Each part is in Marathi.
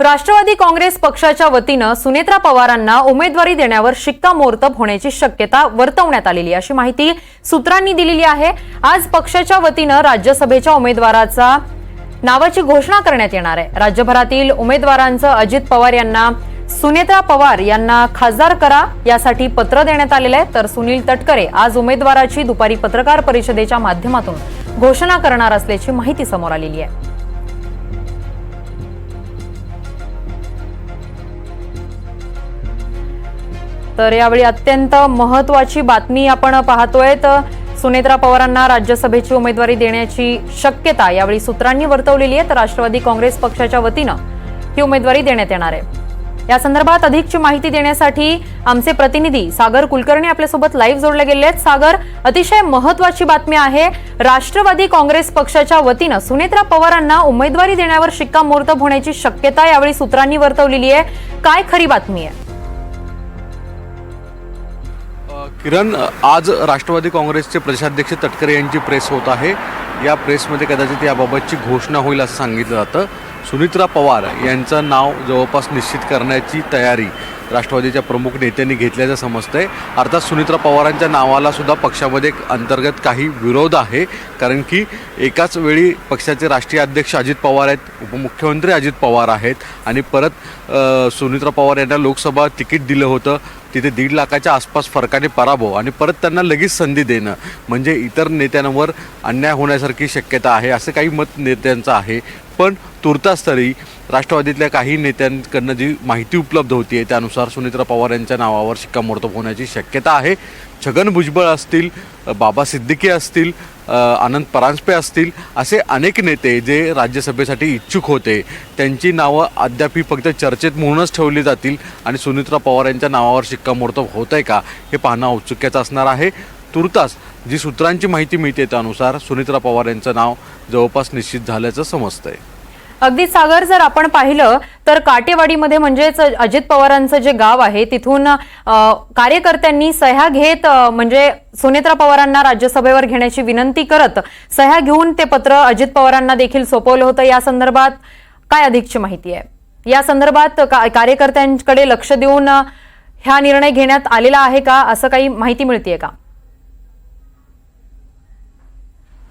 राष्ट्रवादी काँग्रेस पक्षाच्या वतीनं सुनेत्रा पवारांना उमेदवारी देण्यावर शिक्कामोर्तब होण्याची शक्यता वर्तवण्यात आलेली अशी माहिती सूत्रांनी दिलेली आहे. आज पक्षाच्या वतीनं राज्यसभेच्या उमेदवाराचा नावाची घोषणा करण्यात येणार आहे. राज्यभरातील उमेदवारांचं अजित पवार यांना सुनेत्रा पवार यांना खासदार करा यासाठी पत्र देण्यात आलेलं आहे. तर सुनील तटकरे आज उमेदवाराची दुपारी पत्रकार परिषदेच्या माध्यमातून घोषणा करणार असल्याची माहिती समोर आलेली आहे. तर यावेळी अत्यंत महत्वाची बातमी आपण पाहतोय. तर सुनेत्रा पवारांना राज्यसभेची उमेदवारी देण्याची शक्यता यावेळी सूत्रांनी वर्तवलेली आहे. तर राष्ट्रवादी काँग्रेस पक्षाच्या वतीनं ही उमेदवारी देण्यात येणार आहे. या संदर्भात अधिकची माहिती देण्यासाठी आमचे प्रतिनिधी सागर कुलकर्णी आपल्यासोबत लाईव्ह जोडले गेले आहेत. सागर अतिशय महत्वाची बातमी आहे. राष्ट्रवादी काँग्रेस पक्षाच्या वतीनं सुनेत्रा पवारांना उमेदवारी देण्यावर शिक्कामोर्तब होण्याची शक्यता यावेळी सूत्रांनी वर्तवलेली आहे. काय खरी बातमी आहे? किरण आज राष्ट्रवादी काँग्रेसचे प्रदेशाध्यक्ष तटकरे यांची प्रेस होत आहे. या प्रेसमध्ये कदाचित याबाबतची घोषणा होईल असं सांगितलं जातं. सुनित्रा पवार यांचं नाव जवळपास निश्चित करण्याची तयारी राष्ट्रवादीच्या प्रमुख नेत्यांनी घेतल्याचं समजतं आहे अर्थात सुनित्रा पवारांच्या नावालासुद्धा पक्षामध्ये अंतर्गत काही विरोध आहे. कारण की एकाच वेळी पक्षाचे राष्ट्रीय अध्यक्ष अजित पवार आहेत उपमुख्यमंत्री अजित पवार आहेत आणि परत सुनित्रा पवार यांना लोकसभा तिकीट दिलं होतं. तिथे दीड लाखाच्या आसपास फरकाने पराभव आणि परत त्यांना लगेच संधी देणं म्हणजे इतर नेत्यांवर अन्याय होण्यासारखी शक्यता आहे असं काही मत नेत्यांचं आहे. पण तुर्तास तरी राष्ट्रवादीतल्या काही नेत्यांकडनं जी माहिती उपलब्ध होती आहे त्यानुसार सुनित्रा पवार यांच्या नावावर शिक्कामोर्तब होण्याची शक्यता आहे. छगन भुजबळ असतील बाबा सिद्दीकी असतील आनंद परांजपे असतील असे अनेक नेते जे राज्यसभेसाठी इच्छुक होते त्यांची नावं अद्याप फक्त चर्चेत म्हणूनच ठेवली जातील आणि सुनित्रा पवार यांच्या नावावर शिक्कामोर्तब होत आहे का हे पाहणं औत्सुक्याचं असणार आहे. तुर्तास जी सूत्रांची माहिती मिळते त्यानुसार सुनित्रा पवार यांचं नाव जवळपास निश्चित झाल्याचं समजतं आहे अगदी सागर जर आपण पाहिलं तर काटेवाडीमध्ये म्हणजेच अजित पवारांचं जे गाव आहे तिथून कार्यकर्त्यांनी सह्या घेत म्हणजे सुनेत्रा पवारांना राज्यसभेवर घेण्याची विनंती करत सह्या घेऊन ते पत्र अजित पवारांना देखील सोपवलं होतं. या संदर्भात काय अधिकची माहिती आहे? या संदर्भात का- कार्यकर्त्यांकडे लक्ष देऊन ह्या निर्णय घेण्यात आलेला आहे का? असं काही माहिती मिळतीये का?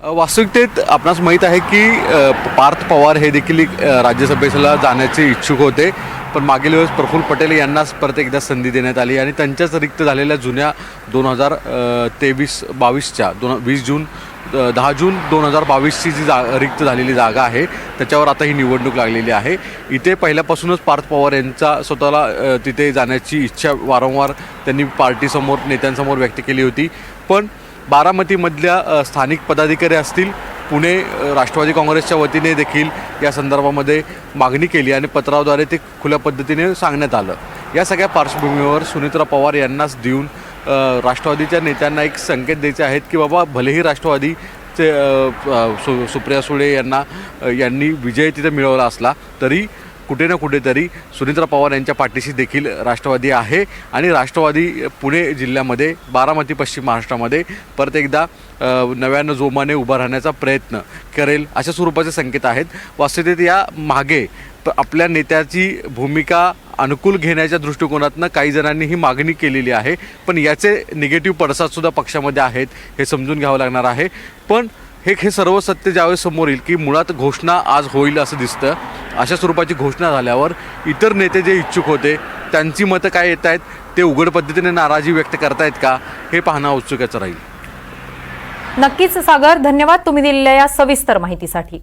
वास्तविकतेत आपणास माहीत आहे की पार्थ पवार हे देखील एक, राज्यसभेला जाण्याचे इच्छुक होते. पण मागील वेळेस प्रफुल्ल पटेल यांनाच परत एकदा संधी देण्यात आली आणि त्यांच्याच रिक्त झालेल्या जुन्या दोन हजार तेवीस बावीसच्या दोन वीस जून दहा जून दोन हजार बावीसची जी जा रिक्त झालेली जागा आहे त्याच्यावर आता ही निवडणूक लागलेली आहे. इथे पहिल्यापासूनच पार्थ पवार यांचा स्वतःला तिथे जाण्याची इच्छा वारंवार त्यांनी पार्टीसमोर नेत्यांसमोर व्यक्त केली होती. पण बारामतीमधल्या स्थानिक पदाधिकारी असतील पुणे राष्ट्रवादी काँग्रेसच्या वतीने देखील या संदर्भामध्ये मागणी केली आणि पत्राद्वारे ते खुल्या पद्धतीने सांगण्यात आलं. या सगळ्या पार्श्वभूमीवर सुनित्रा पवार यांनाच देऊन राष्ट्रवादीच्या नेत्यांना एक संकेत द्यायचे आहेत की बाबा भलेही राष्ट्रवादीचे ते सु सुप्रिया सुळे यांना यांनी विजय तिथे मिळवला असला तरी कुठे ना कुठेतरी सुनित्रा पवार यांच्या पाठीशी देखील राष्ट्रवादी आहे. आणि राष्ट्रवादी पुणे जिल्ह्यामध्ये बारामती पश्चिम महाराष्ट्रामध्ये परत एकदा नव्यानं जोमाने उभा राहण्याचा प्रयत्न करेल अशा स्वरूपाचे संकेत आहेत. वास्तविकतेत या मागे प- आपल्या नेत्याची भूमिका अनुकूल घेण्याच्या दृष्टिकोनातनं काही जणांनी ही मागणी केलेली आहे. पण याचे निगेटिव्ह पडसादसुद्धा पक्षामध्ये आहेत हे समजून घ्यावं लागणार आहे. पण हे हे सर्व सत्य ज्यावेळेस समोर येईल की मुळात घोषणा आज होईल असं दिसतं. अशा स्वरूपाची घोषणा झाल्यावर इतर नेते जे इच्छुक होते त्यांची मतं काय येत आहेत ते उघड पद्धतीने नाराजी व्यक्त करतायत का हे पाहणं औत्सुक्याचं राहील. नक्कीच सागर धन्यवाद तुम्ही दिलेल्या या सविस्तर माहितीसाठी.